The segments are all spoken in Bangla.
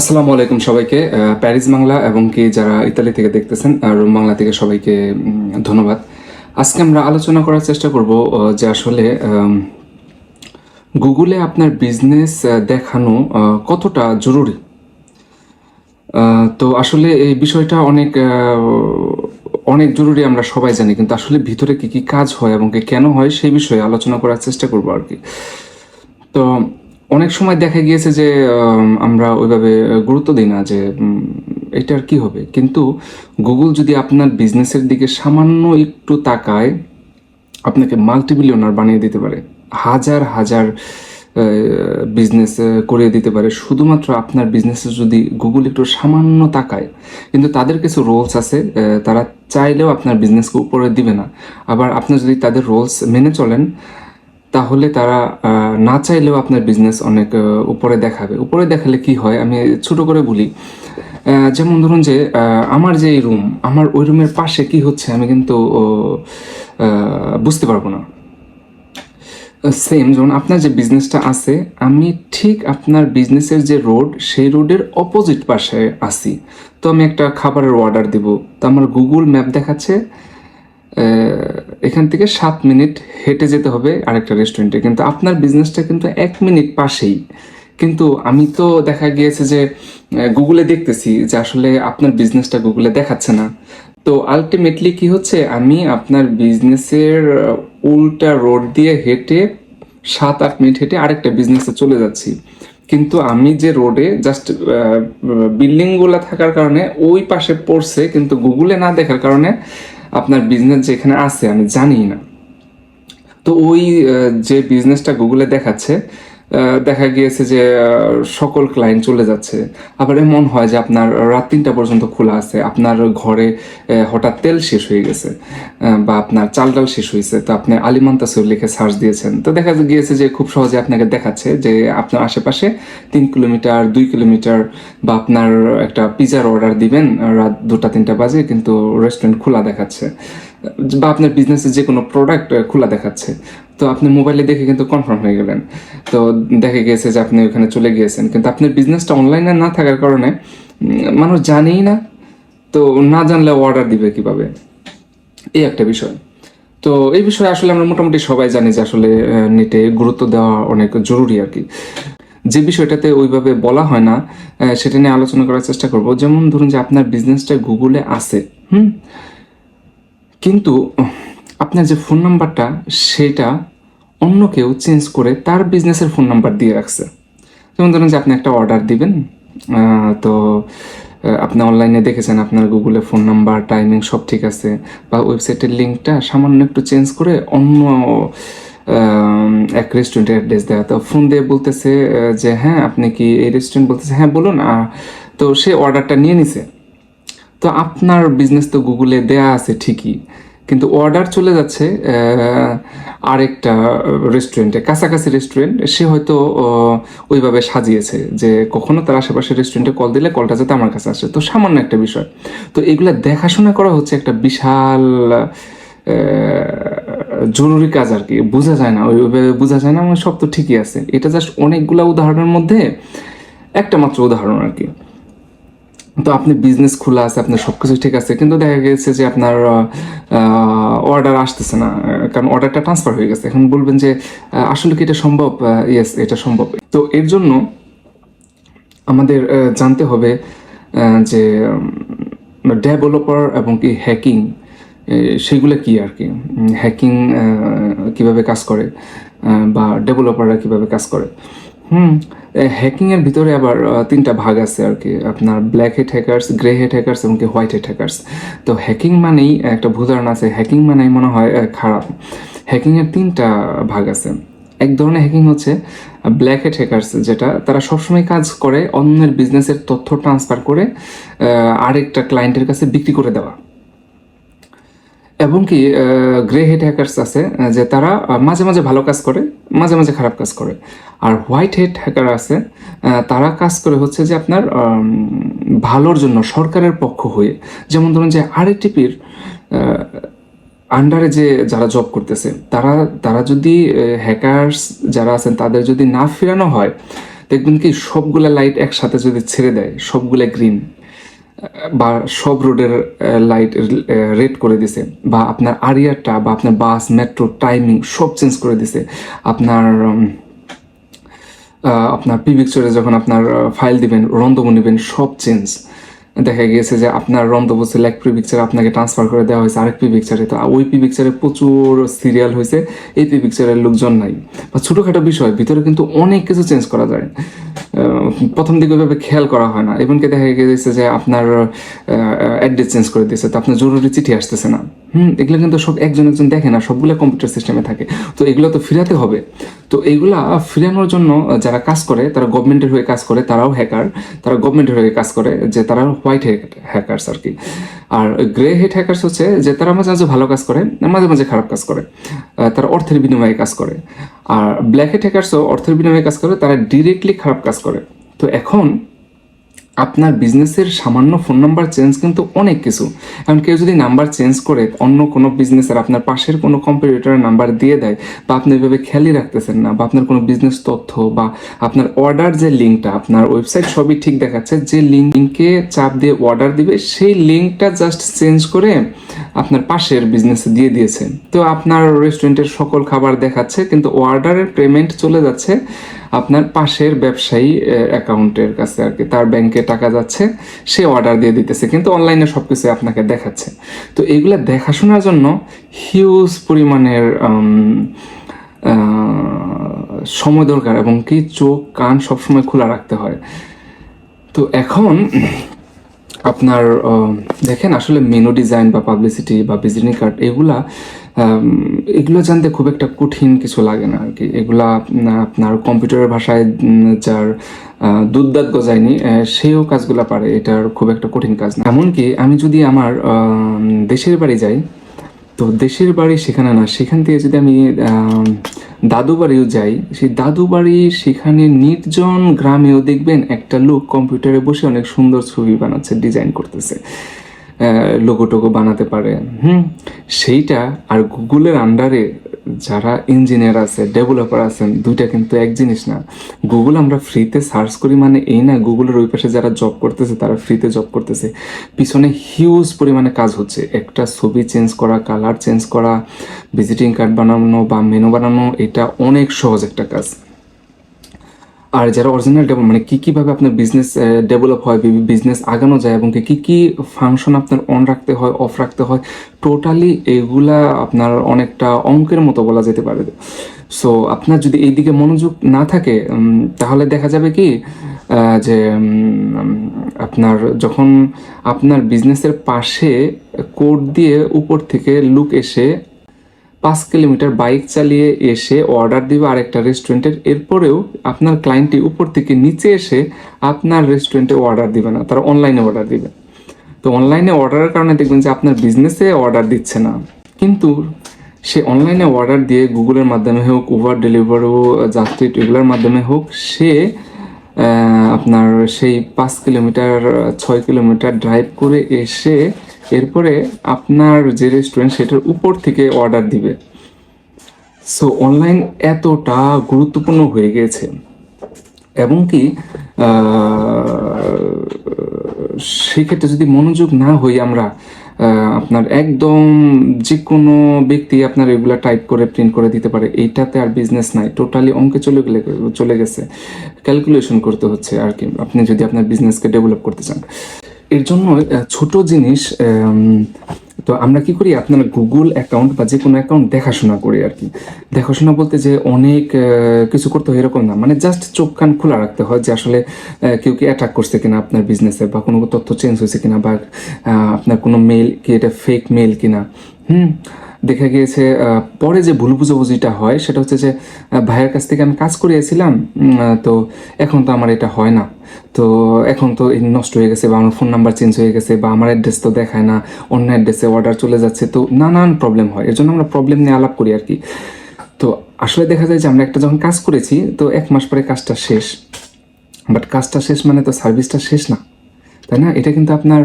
আসসালামু আলাইকুম সবাইকে। প্যারিস বাংলা এবং কি যারা ইতালি থেকে দেখতেছেন রোম বাংলা থেকে সবাইকে ধন্যবাদ। আজকে আমরা আলোচনা করার চেষ্টা করব যে আসলে গুগলে আপনার বিজনেস দেখানো কতটা জরুরি। তো আসলে এই বিষয়টা অনেক অনেক জরুরি আমরা সবাই জানি, কিন্তু আসলে ভিতরে কি কি কাজ হয় এবং কি কেন হয় সেই বিষয়ে আলোচনা করার চেষ্টা করব আর কি। তো অনেক সময় দেখা গিয়েছে যে আমরা ওইভাবে গুরুত্ব দিই না যে এটার কি হবে। কিন্তু গুগল যদি আপনার বিজনেসের দিকে সামান্য একটু তাকায়, আপনাকে মাল্টিমিলিয়নার বানিয়ে দিতে পারে। হাজার হাজার বিজনেস করিয়ে দিতে পারে। শুধুমাত্র আপনার বিজনেসে যদি গুগল একটু সামান্য তাকায়, কিন্তু তাদের কিছু রোলস আছে তারা চাইলেও আপনার বিজনেসকে উপরে দিবে না। আবার আপনি যদি তাদের রোলস মেনে চলেন তাহলে তারা না চাইলেও আপনার বিজনেস অনেক উপরে দেখাবে। উপরে দেখালে কি হয়? আমি ছোট করে বলি। যেমন ধরুন যে আমার যে রুম আমার ওই রুমের পাশে কি হচ্ছে আমি কিন্তু বুঝতে পারব না। সেম যেমন আপনার যে বিজনেসটা আছে, আমি ঠিক আপনার বিজনেসের যে রোড সেই রোডের অপোজিট পাশে আছি। তো আমি একটা খাবারের অর্ডার দিব। তো আমার গুগল ম্যাপ দেখাচ্ছে এখান থেকে সাত মিনিট হেঁটে যেতে হবে আরেকটা রেস্টুরেন্টে কিন্তু আপনার বিজনেসটা কিন্তু এক মিনিট পাশেই। কিন্তু আমি তো দেখা গিয়েছে যে গুগলে দেখতেছি যে আসলে আপনার বিজনেসটা গুগলে দেখাচ্ছে না। তো আলটিমেটলি কি হচ্ছে? আমি আপনার বিজনেসের উল্টা রোড দিয়ে হেঁটে সাত, আট মিনিট হেঁটে আরেকটা বিজনেসে চলে যাচ্ছি। কিন্তু আমি যে রোডে জাস্ট বিল্ডিংগুলো থাকার কারণে ওই পাশে পড়ছে, কিন্তু গুগলে না দেখার কারণে আপনার বিজনেস যেখানে আছে আমি জানি না তো ওই যে বিজনেসটা গুগলে দেখাচ্ছে দেখা গিয়েছে যে সকল ক্লায়েন্ট চলে যাচ্ছে। আবার এমন হয় যে, আপনার রাত তিনটা পর্যন্ত খোলা আছে, আপনার ঘরে হঠাৎ তেল শেষ হয়ে গেছে বা আপনার চাল ডাল শেষ হয়েছে, তো আপনি আলিমান্তাসুর লিখে সার্চ দিয়েছেন। তো দেখা গিয়েছে যে, খুব সহজে আপনাকে দেখাচ্ছে যে, আপনার আশেপাশে তিন কিলোমিটার, দুই কিলোমিটার বা আপনার একটা পিজার অর্ডার দিবেন, রাত দুটা, তিনটা বাজে, কিন্তু রেস্টুরেন্ট খোলা দেখাচ্ছে। বা আপনার বিজনেসের যে কোনো প্রোডাক্ট খোলা দেখাচ্ছে। তো আপনি মোবাইলে দেখে কিন্তু কনফার্ম হয়ে গেলেন। তো দেখা গিয়েছে যে আপনি ওখানে চলে গিয়েছেন। কিন্তু আপনার বিজনেসটা অনলাইনে না থাকার কারণে মানুষ জানেই না। তো না জানলে অর্ডার দিবে কীভাবে? এই একটা বিষয়। তো এই বিষয়ে আসলে আমরা মোটামুটি সবাই জানি যে আসলে নেটে গুরুত্ব দেওয়া অনেক জরুরি আর কি। যে বিষয়টাতে ওইভাবে বলা হয় না সেটা নিয়ে আলোচনা করার চেষ্টা করব। যেমন ধরুন যে আপনার বিজনেসটা গুগলে আছে, হুম? কিন্তু আপনার যে ফোন নাম্বারটা সেটা অন্য কেউ চেঞ্জ করে তার বিজনেসের ফোন নাম্বার দিয়ে রাখছে। যেমন ধরুন যে আপনি একটা অর্ডার দিবেন তো আপনি অনলাইনে দেখেছেন আপনার গুগলে ফোন নাম্বার টাইমিং সব ঠিক আছে, বা ওয়েবসাইটের লিঙ্কটা সামান্য একটু চেঞ্জ করে অন্য এক রেস্টুরেন্টের অ্যাড্রেস দেওয়া তো ফোন দিয়ে বলতেছে যে হ্যাঁ আপনি কি এই রেস্টুরেন্ট বলতেছে? হ্যাঁ বলুন তো সে অর্ডারটা নিয়ে নিছে। তো আপনার বিজনেস তো গুগলে দেয়া আছে ঠিকই, কিন্তু অর্ডার চলে যাচ্ছে আরেকটা রেস্টুরেন্টে কাছাকাছি রেস্টুরেন্ট সে হয়তো ওইভাবে সাজিয়েছে যে কখনো তার আশেপাশে রেস্টুরেন্টে কল দিলে কলটা যাতে আমার কাছে আসে। তো সামান্য একটা বিষয়। তো এগুলা দেখাশোনা করা হচ্ছে একটা বিশাল জরুরি কাজ আর কি। বোঝা যায় না, ওইভাবে বোঝা যায় না মানে সব তো ঠিকই আছে। এটা জাস্ট অনেকগুলা উদাহরণের মধ্যে একটা মাত্র উদাহরণ আর কি। তো আপনি বিজনেস খোলা আছে, আপনার সব কিছু ঠিক আছে, কিন্তু দেখা গেছে যে আপনার অর্ডার আসতেছে না, কারণ অর্ডারটা ট্রান্সফার হয়ে গেছে। এখন বলবেন যে আসলে কি এটা সম্ভব? ইয়েস এটা সম্ভব। তো এর জন্য আমাদের জানতে হবে যে ডেভেলপার এবং কি হ্যাকিং সেগুলো কি আর কি? হ্যাকিং কীভাবে কাজ করে বা ডেভেলপাররা কীভাবে কাজ করে? হুম। হ্যাকিং এর ভিতরে আবার তিনটা ভাগ আছে আর কি। আপনার black hat hackers grey hat hackers এবং কি হোয়াইট হেড হ্যাকার্স তো হ্যাকিং মানেই একটা ভুল ধারণা আছে। হ্যাকিং মানেই মনে হয় খারাপ। হ্যাকিং এর তিনটা ভাগ আছে। এক ধরনের হ্যাকিং হচ্ছে ব্ল্যাক হেড হ্যাকার্স যেটা তারা সবসময় কাজ করে অন্যের বিজনেসের তথ্য ট্রান্সফার করে আরেকটা ক্লায়েন্টের কাছে বিক্রি করে দেওয়া। এবং কি গ্রে হেড হ্যাকার্স আছে যে তারা মাঝে মাঝে ভালো কাজ করে, মাঝে মাঝে খারাপ কাজ করে। আর হোয়াইট হেড হ্যাকার আছে তারা কাজ করে হচ্ছে যে আপনার ভালোর জন্য, সরকারের পক্ষ হয়ে। যেমন ধরুন যে আরএটিপির আন্ডারে যে যারা জব করতেছে, তারা তারা যদি হ্যাকার্স যারা আছেন, তাদের যদি না ফেরানো হয়, দেখবেন কি সবগুলা লাইট একসাথে যদি ছেড়ে দেয়, সবগুলা গ্রিন বা সব রোডের লাইট রেড করে দিছে, বা আপনার আরিয়ারটা বা আপনার বাস মেট্রো টাইমিং সব চেঞ্জ করে দিছে। আপনার আপনার পি পিকচারে যখন আপনার ফাইল দিবেন রন্ধমু নেবেন, সব চেঞ্জ দেখা গিয়েছে যে আপনার রন্ধবু এক পি পিকচার আপনাকে ট্রান্সফার করে দেওয়া হয়েছে আরেক পি পিকচারে তো ওই পি পিকচারে প্রচুর সিরিয়াল হয়েছে, এই পি পিকচারের লোকজন নাই। বা ছোটোখাটো বিষয়, ভিতরে কিন্তু অনেক কিছু চেঞ্জ করা যায়। প্রথম দিকে ওইভাবে খেয়াল করা হয় না। এমনকি দেখা গিয়েছে যে আপনার অ্যাড্রেস চেঞ্জ করে দিয়েছে, তো আপনার জরুরি চিঠি আসতেছে না। হুম, এগুলো কিন্তু সব একজন একজন দেখে না, সবগুলো কম্পিউটার সিস্টেমে থাকে। তো এগুলো তো ফিরাতে হবে। তো এগুলা ফিরানোর জন্য যারা কাজ করে, তারা গভর্নমেন্টের হয়ে কাজ করে, তারাও হ্যাকার তারা গভর্নমেন্টের হয়ে কাজ করে, যে তারা হোয়াইট হ্যাকার্স আর কি। আর গ্রে হেড হ্যাকার্স হচ্ছে যে তারা মাঝে মাঝে ভালো কাজ করে, মাঝে মাঝে খারাপ কাজ করে। তারা অর্থের বিনিময়ে কাজ করে। আর ব্ল্যাক হেড হ্যাকার্সও অর্থের বিনিময়ে কাজ করে, তারা ডিরেক্টলি খারাপ কাজ করে। তো এখন আপনার বিজনেসের সামান্য ফোন নাম্বার চেঞ্জ কিন্তু অনেক কিছু। এখন কেউ যদি নাম্বার চেঞ্জ করে, অন্য কোনো বিজনেসের আপনার পাশের কোনো কম্পিটিটরের নাম্বার দিয়ে দেয়, বা আপনি এভাবে খেয়ালই রাখতেছেন না, বা আপনার কোনো বিজনেস তথ্য, বা আপনার অর্ডার যে লিঙ্কটা আপনার ওয়েবসাইট সবই ঠিক দেখাচ্ছে, যে লিঙ্কে চাপ দিয়ে অর্ডার দিবে, সেই লিঙ্কটা জাস্ট চেঞ্জ করে আপনার পাশের বিজনেসে দিয়ে দিয়েছে। তো আপনার রেস্টুরেন্টের সকল খাবার দেখাচ্ছে, কিন্তু অর্ডারের পেমেন্ট চলে যাচ্ছে। আপনার পাশের ব্যবসায়ী অ্যাকাউন্টের কাছে আর কি, তার ব্যাংকে টাকা যাচ্ছে, সে অর্ডার দিয়ে দিতেছে, কিন্তু অনলাইনে সব কিছু আপনাকে দেখাচ্ছে। তো এগুলো দেখাশোনার জন্য হিউজ পরিমাণের সময় দরকার এবং কি চোখ, কান সবসময় খোলা রাখতে হয়। তো এখন আপনার দেখেন আসলে মেনু ডিজাইন বা পাবলিসিটি বা ভিজিটিং কার্ড এগুলা এগুলো জানতে খুব একটা কঠিন কিছু লাগে না আর কি। এগুলা আপ- আপনার কম্পিউটারের ভাষায় যার আহ, দুধদাত গজায়নি সেও কাজগুলা পারে এটার খুব একটা কঠিন কাজ না। এমনকি আমি যদি আমার দেশের বাড়ি যাই তো দেশের বাড়ি সেখানে না সেখান থেকে যদি আমি দাদু বাড়িও যাই সেই দাদু বাড়ি সেখানে নির্জন গ্রামেও দেখবেন একটা লোক কম্পিউটারে বসে অনেক সুন্দর ছবি বানাচ্ছে ডিজাইন করতেছে। লোগো টোগো বানাতে পারে। হুম। সেইটা আর গুগলের আন্ডারে যারা ইঞ্জিনিয়ার আছে ডেভেলপার আছেন দুইটা কিন্তু এক জিনিস না। গুগল আমরা ফ্রিতে সার্চ করি মানে এই না গুগলের ওই পাশে যারা জব করতেছে তারা ফ্রিতে জব করতেছে। পিছনে হিউজ পরিমাণে কাজ হচ্ছে। একটা ছবি চেঞ্জ করা কালার চেঞ্জ করা ভিজিটিং কার্ড বানানো বা মেনু বানানো এটা অনেক সহজ একটা কাজ। আর যারা অরিজিনাল ডেভেলপ মানে কী কীভাবে আপনার বিজনেস ডেভেলপ হয় বিজনেস আগানো যায় এবং কী কী ফাংশন আপনার অন রাখতে হয় অফ রাখতে হয় টোটালি এগুলা আপনার অনেকটা অঙ্কের মতো বলা যেতে পারে। সো আপনার যদি এই দিকে মনোযোগ না থাকে তাহলে দেখা যাবে কি যে আপনার যখন আপনার বিজনেসের পাশে কোড দিয়ে উপর থেকে লুক এসে পাঁচ কিলোমিটার বাইক চালিয়ে এসে অর্ডার দিবে আরেকটা রেস্টুরেন্টের এরপরেও আপনার ক্লায়েন্টটি উপর থেকে নিচে এসে আপনার রেস্টুরেন্টে অর্ডার দিবে না, তারা অনলাইনে অর্ডার দিবে। তো অনলাইনে অর্ডারের কারণে দেখবেন যে আপনার বিজনেসে অর্ডার দিচ্ছে না। কিন্তু সে অনলাইনে অর্ডার দিয়ে গুগলের মাধ্যমে হোক উবার ডেলিভারো জাস্টিট এগুলোর মাধ্যমে হোক, সে আপনার সেই পাঁচ কিলোমিটার, ছয় কিলোমিটার ড্রাইভ করে এসে এরপরে আপনার যে রেস্টুরেন্ট সেটার উপর থেকে অর্ডার দিবে। সো অনলাইন এতটা গুরুত্বপূর্ণ হয়ে গেছে। এবং কি সেক্ষেত্রে যদি মনোযোগ না হই আমরা আপনার একদম যে কোনো ব্যক্তি আপনার এগুলা টাইপ করে প্রিন্ট করে দিতে পারে। এইটাতে আর বিজনেস নাই। টোটালি অঙ্কে চলে গেলে, চলে গেছে। ক্যালকুলেশন করতে হচ্ছে আর কি। আপনি যদি আপনার বিজনেসকে ডেভেলপ করতে চান। এর জন্য ছোট জিনিস তো আমরা কি করি, আপনার গুগল অ্যাকাউন্ট বা যে কোনো অ্যাকাউন্ট দেখাশোনা করি আর কি। দেখাশোনা বলতে যে অনেক কিছু করতে হয় এরকম না। মানে জাস্ট চোখ কান খোলা রাখতে হয় যে আসলে কেউ কি অ্যাটাক করছে কিনা আপনার বিজনেসে বা কোনো তথ্য চেঞ্জ হয়েছে কিনা বা আপনার কোনো মেল কি এটা ফেক মেল কিনা। হুম? দেখা গিয়েছে পরে যে ভুল বুঝাবুঝিটা হয়, সেটা হচ্ছে যে ভাইয়ের কাছ থেকে আমি কাজ করিয়েছিলাম তো এখন তো আমার এটা হয় না। তো এখন তো নষ্ট হয়ে গেছে বা আমার ফোন নাম্বার চেঞ্জ হয়ে গেছে বা আমার অ্যাড্রেস তো দেখায় না, অন্য অ্যাড্রেসে অর্ডার চলে যাচ্ছে, তো নানান প্রবলেম হয়। এর জন্য আমরা প্রবলেম নিয়ে আলাপ করি আর কি। তো আসলে দেখা যায় যে আমরা একটা যখন কাজ করেছি, তো এক মাস পরে কাজটা শেষ। বাট কাজটা শেষ মানে তো সার্ভিসটা শেষ না। তাই না? এটা কিন্তু আপনার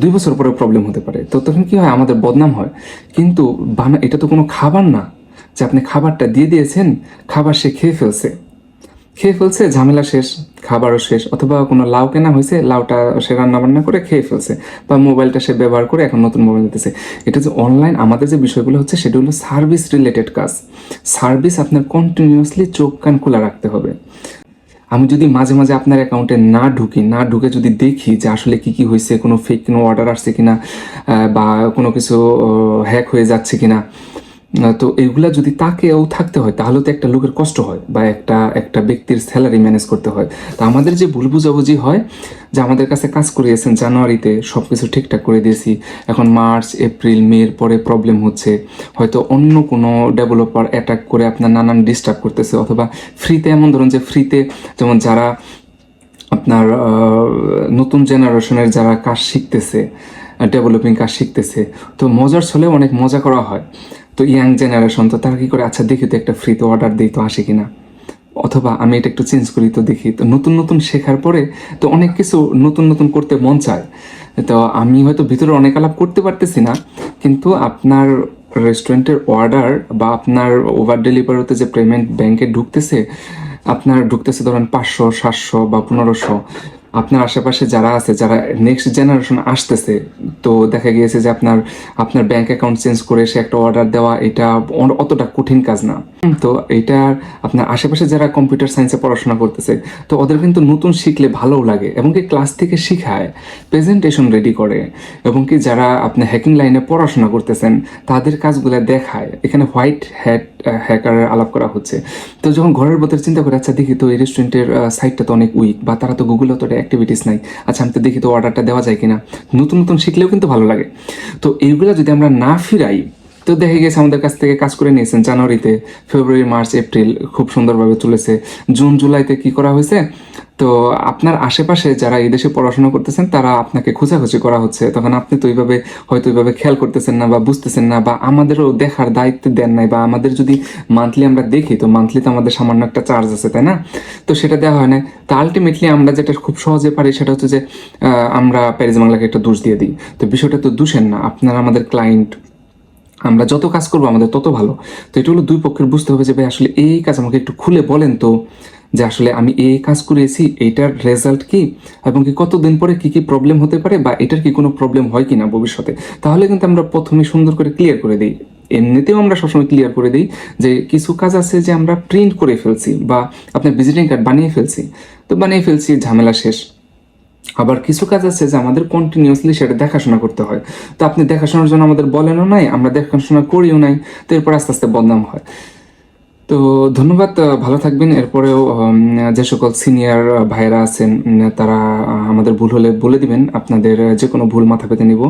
দুই বছর পরে প্রবলেম হতে পারে। তো তখন কি হয়? আমাদের বদনাম হয়। কিন্তু এটা তো কোনো খাবার না যে আপনি খাবারটা দিয়ে দিয়েছেন, খাবার সে খেয়ে ফেলছে। খেয়ে ফেলছে, ঝামেলা শেষ, খাবারও শেষ। অথবা কোনো লাউ কেনা হয়েছে, লাউটা সে রান্না বান্না করে খেয়ে ফেলছে। বা মোবাইলটা সে ব্যবহার করে এখন নতুন মোবাইল নিতেছে। এটা যে অনলাইন আমাদের যে বিষয়গুলো হচ্ছে, সেটা হলো সার্ভিস রিলেটেড কাজ। সার্ভিস আপনার কন্টিনিউয়াসলি চোখ কান খোলা রাখতে হবে। আমি যদি মাঝে মাঝে আপনার অ্যাকাউন্টে না ঢুকি, না ঢুকে যদি দেখি যে আসলে কি কি হয়েছে, কোনো ফেক কোনো অর্ডার আসছে কিনা বা কোনো কিছু হ্যাক হয়ে যাচ্ছে কিনা তো এগুলা যদি তাকেও থাকতে হয়, তাহলে তো একটা লোকের কষ্ট হয় বা একটা একটা ব্যক্তির স্যালারি ম্যানেজ করতে হয়। তো আমাদের যে ভুল বুঝাবুঝি হয়, যে আমাদের কাছে কাজ করিয়েছেন জানুয়ারিতে সব কিছু ঠিকঠাক করে দিয়েছি, এখন মার্চ, এপ্রিল, মের পরে প্রবলেম হচ্ছে। হয়তো অন্য কোনো ডেভেলপার অ্যাটাক করে আপনার নানান ডিস্টার্ব করতেছে, অথবা ফ্রিতে এমন ধরুন যে ফ্রিতে যেমন যারা আপনার নতুন জেনারেশনের যারা কাজ শিখতেছে ডেভেলপিং কাজ শিখতেছে, তো মজার ছলে অনেক মজা করা হয়। তো ইয়াং জেনারেশন, তো তারা কি করে আচ্ছা দেখি তো একটা ফ্রিতে অর্ডার দিই, তো আসে কিনা? অথবা, আমি এটা একটু চেঞ্জ করি, তো দেখি। তো নতুন নতুন শেখার পরে, তো অনেক কিছু নতুন নতুন করতে মন চায়। তো আমি হয়তো ভিতরে অনেক আলাপ করতে পারতেছি না, কিন্তু আপনার রেস্টুরেন্টের অর্ডার বা আপনার ওভার ডেলিভারিতে যে পেমেন্ট ব্যাংকে ঢুকতেছে, আপনার ঢুকতেছে ধরেন পাঁচশো, সাতশো বা পনেরোশো আপনার আশেপাশে যারা আছে, যারা নেক্সট জেনারেশন আসতেছে, তো দেখা গিয়েছে যে আপনার আপনার ব্যাংক অ্যাকাউন্ট চেঞ্জ করে সে একটা অর্ডার দেওয়া, এটা অতটা কঠিন কাজ না। তো এইটার আপনার আশেপাশে যারা কম্পিউটার সায়েন্সে পড়াশোনা করতেছে, তো ওদের কিন্তু নতুন শিখলে ভালোও লাগে এবং কি ক্লাস থেকে শিখায় প্রেজেন্টেশন রেডি করে এবং কি যারা আপনি হ্যাকিং লাইনে পড়াশোনা করতেছেন, তাদের কাজগুলো দেখায়। এখানে হোয়াইট হ্যাট হ্যাকারের আলাপ করা হচ্ছে। তো যখন ঘরের ভেতরে চিন্তা করে আচ্ছা দেখি তো এই রেস্টুরেন্টের সাইটটা তো অনেক উইক বা তারা তো গুগলে অতটা অ্যাক্টিভিটিস নাই। আচ্ছা আমি তো দেখি তো অর্ডারটা দেওয়া যায় কিনা। নতুন নতুন শিখলেও কিন্তু ভালো লাগে। তো এইগুলো যদি আমরা না ফিরাই তো দেখা গেছে আমাদের কাছ থেকে কাজ করে নিয়েছেন, জানুয়ারিতে। ফেব্রুয়ারি, মার্চ, এপ্রিল খুব সুন্দরভাবে চলেছে জুন, জুলাইতে কি করা হয়েছে? তো আপনার আশেপাশে যারা এই দেশে পড়াশোনা করতেছেন, তারা আপনাকে খোঁজাখুঁজি করা হচ্ছে। তখন আপনি তো ওইভাবে, হয়তো ওইভাবে খেয়াল করতেছেন না বা বুঝতেছেন না বা আমাদেরও দেখার দায়িত্ব দেন নাই বা আমাদের যদি মান্থলি আমরা দেখি, তো মান্থলি তো আমাদের সামান্য একটা চার্জ আছে, তাই না? তো সেটা দেওয়া হয় না। তো আলটিমেটলি আমরা যেটা খুব সহজে পারি সেটা হচ্ছে যে আমরা প্যারিস বাংলাকে একটা দোষ দিয়ে দিই। তো বিষয়টা তো দোষের না। আপনারা আমাদের ক্লায়েন্ট আমরা যত কাজ করব আমাদের তত ভালো। তো এটা হলো দুই পক্ষের বুঝতে হবে যে, ভাই, আসলে এই কাজ আমাকে একটু খুলে বলেন তো যে, আসলে আমি এই কাজ করেছি এইটার রেজাল্ট কি? এবং কি কতদিন পরে কি কি প্রবলেম হতে পারে বা এটার কি কোনো প্রবলেম হয় কি না ভবিষ্যতে? তাহলে কিন্তু আমরা প্রথমে সুন্দর করে ক্লিয়ার করে দিই। এমনিতেও আমরা সবসময় ক্লিয়ার করে দিই যে, কিছু কাজ আছে যে, আমরা প্রিন্ট করে ফেলছি বা আপনার ভিজিটিং কার্ড বানিয়ে ফেলছি। তো বানিয়ে ফেলছি, ঝামেলা শেষ। আবার কিছু কাজ আছে যে আমাদের কন্টিনিউসলি সেটা দেখাশোনা করতে হয়। তো আপনি দেখাশোনার জন্য আমাদের বলেনও নাই, আমরা দেখাশোনা করিও নাই, তো এরপর আস্তে আস্তে বদনাম হয়। তো ধন্যবাদ ভালো থাকবেন। এরপরেও যে সকল সিনিয়র ভাইরা আছেন তারা আমাদের ভুল হলে বলে দিবেন। আপনাদের যে কোনো ভুল মাথা পেতে নিব।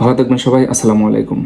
ভালো থাকবেন সবাই, আসসালামু আলাইকুম।